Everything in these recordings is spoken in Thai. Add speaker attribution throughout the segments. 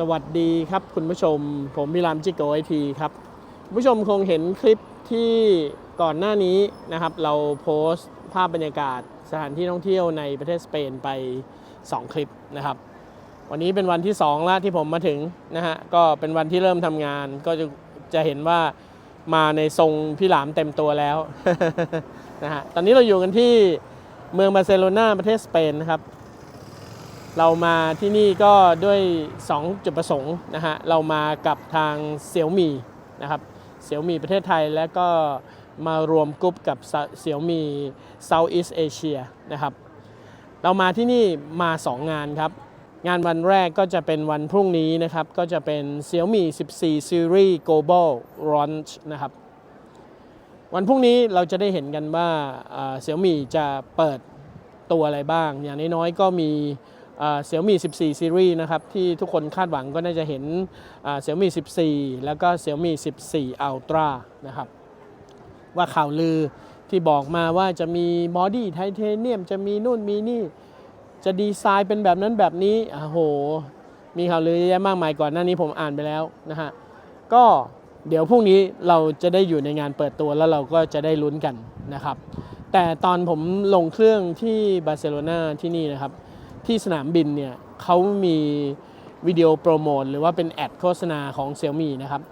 Speaker 1: สวัสดีครับคุณผู้ชม ผมพิรามจิโกไอทีครับคุณผู้ชมคงเห็นคลิปที่ก่อนหน้านี้นะครับ เราโพสต์ภาพบรรยากาศสถานที่ท่องเที่ยวในประเทศสเปนไป 2 คลิปนะครับ วันนี้เป็นวันที่2แล้วที่ผมมาถึงนะฮะก็เป็นวันที่เริ่มทำงาน ก็จะจะเห็นว่ามาในทรงพี่หลามเต็มตัวแล้วนะฮะตอนนี้เราอยู่กันที่เมืองบาร์เซโลนาประเทศสเปนนะครับ เรามาที่นี่ก็ด้วย 2 จุดประสงค์นะฮะเรามากับทางเสี่ยวมีนะครับเสี่ยวมีประเทศไทยแล้วก็มารวมกรุ๊ปกับเสี่ยวมี Southeast Asia นะครับเรามาที่นี่มา 2 งานครับ งานวันแรกก็จะเป็นวันพรุ่งนี้นะครับ ก็จะเป็น Xiaomi 14 Series Global Launch นะครับ วันพรุ่งนี้เราจะได้เห็นกันว่าเสี่ยวมีจะเปิดตัวอะไรบ้าง อย่างน้อยๆก็มี เสี่ยวมี14 Series นะครับที่ทุกคนคาดหวังก็น่าจะเห็นเสี่ยวมี14 แล้วก็เสี่ยวมี14 Ultra นะครับว่าข่าวลือที่บอกมาว่าจะมีบอดี้ไทเทเนียมจะมีนู่นมีนี่ จะดีไซน์เป็นแบบนั้นแบบนี้โอ้โห มีข่าวลือเยอะแยะมากมายก่อนหน้านี้ผมอ่านไปแล้วนะฮะก็เดี๋ยวพรุ่งนี้เราจะได้อยู่ในงานเปิดตัวแล้วเราก็จะได้ลุ้นกันนะครับ แต่ตอนผมลงเครื่องที่บาร์เซโลนาที่นี่นะครับ ที่สนามบินเนี่ยเขามีวิดีโอโปรโมทหรือว่าเป็นแอดโฆษณาของ Xiaomi นะครับ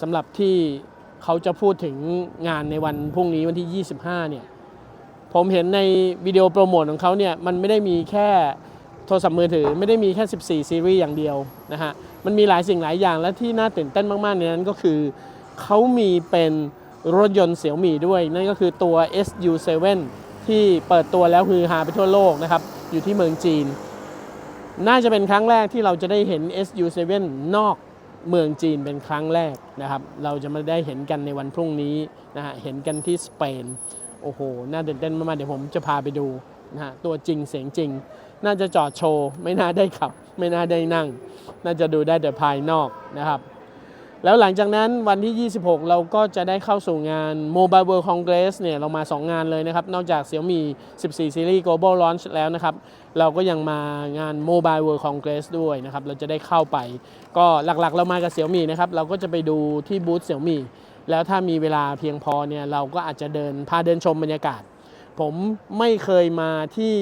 Speaker 1: สำหรับที่เขาจะพูดถึงงานในวันพรุ่งนี้วันที่ 25 เนี่ย ผมเห็นในวิดีโอโปรโมทของเขาเนี่ย มันไม่ได้มีแค่โทรศัพท์มือถือ ไม่ได้มีแค่ 14 ซีรีส์อย่างเดียวนะฮะ มันมีหลายสิ่งหลายอย่างและที่น่าตื่นเต้นมาก ๆ ในนั้นก็คือ เขามีเป็นรถยนต์เสี่ยวมี่ด้วย นั่นก็คือตัว SU7 ที่เปิดตัวแล้วคือฮาไปทั่วโลกนะครับ อยู่ที่เมืองจีน น่าจะเป็นครั้งแรกที่เราจะได้เห็น SU7 นอกเมืองจีนเป็นครั้งแรกนะครับ เราจะมาได้เห็นกันในวันพรุ่งนี้นะฮะ เห็นกันที่สเปน โอ้โห น่าตื่นเต้นมากๆ เดี๋ยวผมจะพาไปดูนะฮะ ตัวจริงเสียงจริง น่าจะจอดโชว์ ไม่น่าได้ขับ ไม่น่าได้นั่ง น่าจะดูได้แต่ภายนอกนะครับ แล้วหลังจากนั้นวันที่ 26 เราก็จะได้เข้าสู่งาน Mobile World Congress เนี่ยเรามา 2 งานเลยนะครับ นอกจาก Xiaomi 14 Series Global Launch แล้วนะครับ เราก็ยังมางาน Mobile World Congress ด้วยนะครับ เราจะได้เข้าไป ก็หลักๆ เรามากับ Xiaomi นะครับ เราก็จะไปดูที่บูธ Xiaomi แล้วถ้ามีเวลาเพียงพอเนี่ยเราก็อาจจะเดินพาเดินชมบรรยากาศ ผมไม่เคยมาที่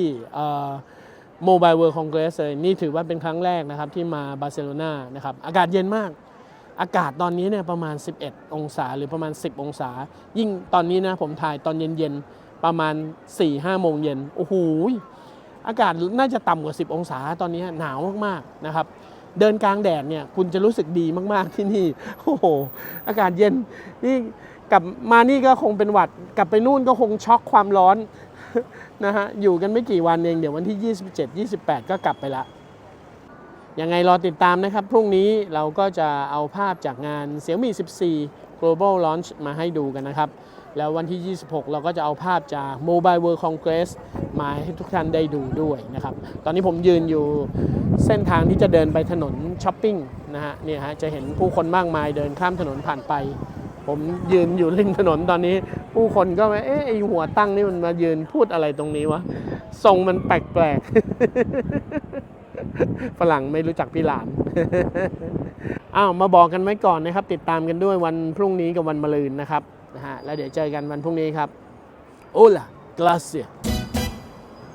Speaker 1: โมบายเวิร์ d คอนเกรสเลยนี่ถือว่าเป็นครั้งแรกนะครับที่มาบาร์เซโลนานะครับอากาศเย็นมาก อากาศตอนนี้เนี่ยประมาณ 11 องศาหรือประมาณ 10 องศา ยิ่งตอนนี้นะผมถ่ายตอนเย็นๆ ประมาณ 4-5 โมงเย็น โอ้โห อากาศน่าจะต่ำกว่า 10 องศาตอนนี้หนาวมากๆนะครับ เดินกลางแดดเนี่ยคุณจะรู้สึกดีมากๆที่นี่ โอ้โห อากาศเย็น นี่กลับมานี่ก็คงเป็นหวัด กลับไปนู่นก็คงช็อกความร้อนนะฮะ อยู่กันไม่กี่วันเอง เดี๋ยววันที่ 27 28 ก็กลับไปละ ยังไงรอติดตามนะครับ พรุ่งนี้เราก็จะเอาภาพจากงาน Xiaomi 14 Global Launch มาให้ดูกันนะครับ แล้ววันที่ 26 เราก็จะเอาภาพจาก Mobile World Congress มาให้ทุกท่านได้ดูด้วยนะครับ ตอนนี้ผมยืนอยู่เส้นทางที่จะเดินไปถนนช้อปปิ้งนะฮะเนี่ยฮะจะเห็นผู้คนมากมายเดินข้ามถนนผ่านไป ผมยืนอยู่ริมถนนตอนนี้ ผู้คนก็มาเอ๊ะไอหัวตั้งนี่มันมายืนพูดอะไรตรงนี้วะทรงมันแปลกๆ ฝรั่งไม่รู้จักพี่หลานอ้าวมาบอกกันไว้ก่อนนะครับ ติดตามกันด้วยวันพรุ่งนี้กับวันมะรืนนะครับนะฮะแล้วเดี๋ยวเจอกันวันพรุ่งนี้ครับโอลากลาเซีย